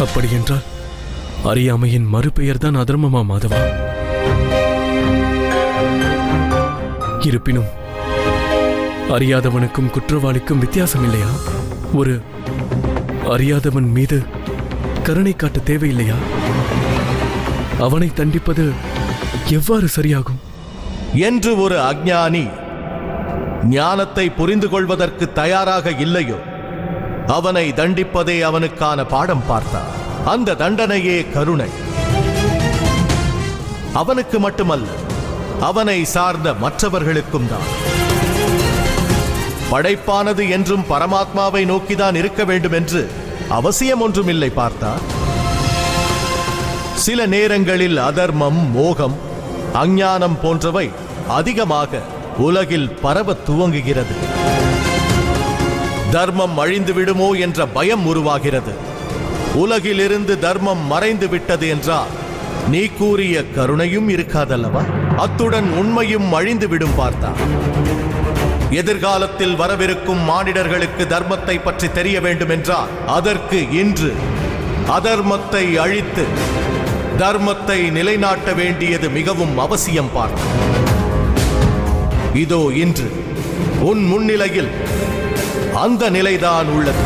அப்படி என்றால் அறியாமையின் மறுபெயர்தான் அதர்மமா மாதவா? இருப்பினும் அறியாதவனுக்கும் குற்றவாளிக்கும் வித்தியாசம் இல்லையா ஒரு அறியாதவன் மீது கருணை காட்ட தேவையில்லையா? அவனை தண்டிப்பது எவ்வாறு சரியாகும்? என்று ஒரு அஜ்ஞானி ஞானத்தை புரிந்து கொள்வதற்கு தயாராக இல்லையோ? அவனை தண்டிப்பதே அவனுக்கான பாடம் பார்த்தார். அந்த தண்டனையே கருணை. அவனுக்கு மட்டுமல்ல அவனை சார்ந்த மற்றவர்களுக்கும் தான். படைப்பானது என்றும் பரமாத்மாவை நோக்கிதான் இருக்க வேண்டும் என்று அவசியம் ஒன்றுமில்லை பார்த்தார். சில நேரங்களில் அதர்மம் மோகம் அஞ்ஞானம் போன்றவை அதிகமாக உலகில் பரவத் துவங்குகிறது. தர்மம் அழிந்து விடுமோ என்ற பயம் உருவாகிறது. உலகிலிருந்து தர்மம் மறைந்து விட்டது என்றால் நீ கூறிய கருணையும் இருக்காதல்லவா? அத்துடன் உண்மையும் அழிந்து விடும் பார்த்தா. எதிர்காலத்தில் வரவிருக்கும் மானிடர்களுக்கு தர்மத்தை பற்றி தெரிய வேண்டும் என்றால் அதற்கு இன்று அதர்மத்தை அழித்து தர்மத்தை நிலைநாட்ட வேண்டியது மிகவும் அவசியம் பார்த்த. இதோ இன்று உன் முன்னிலையில் அந்த நிலைதான் உள்ளது.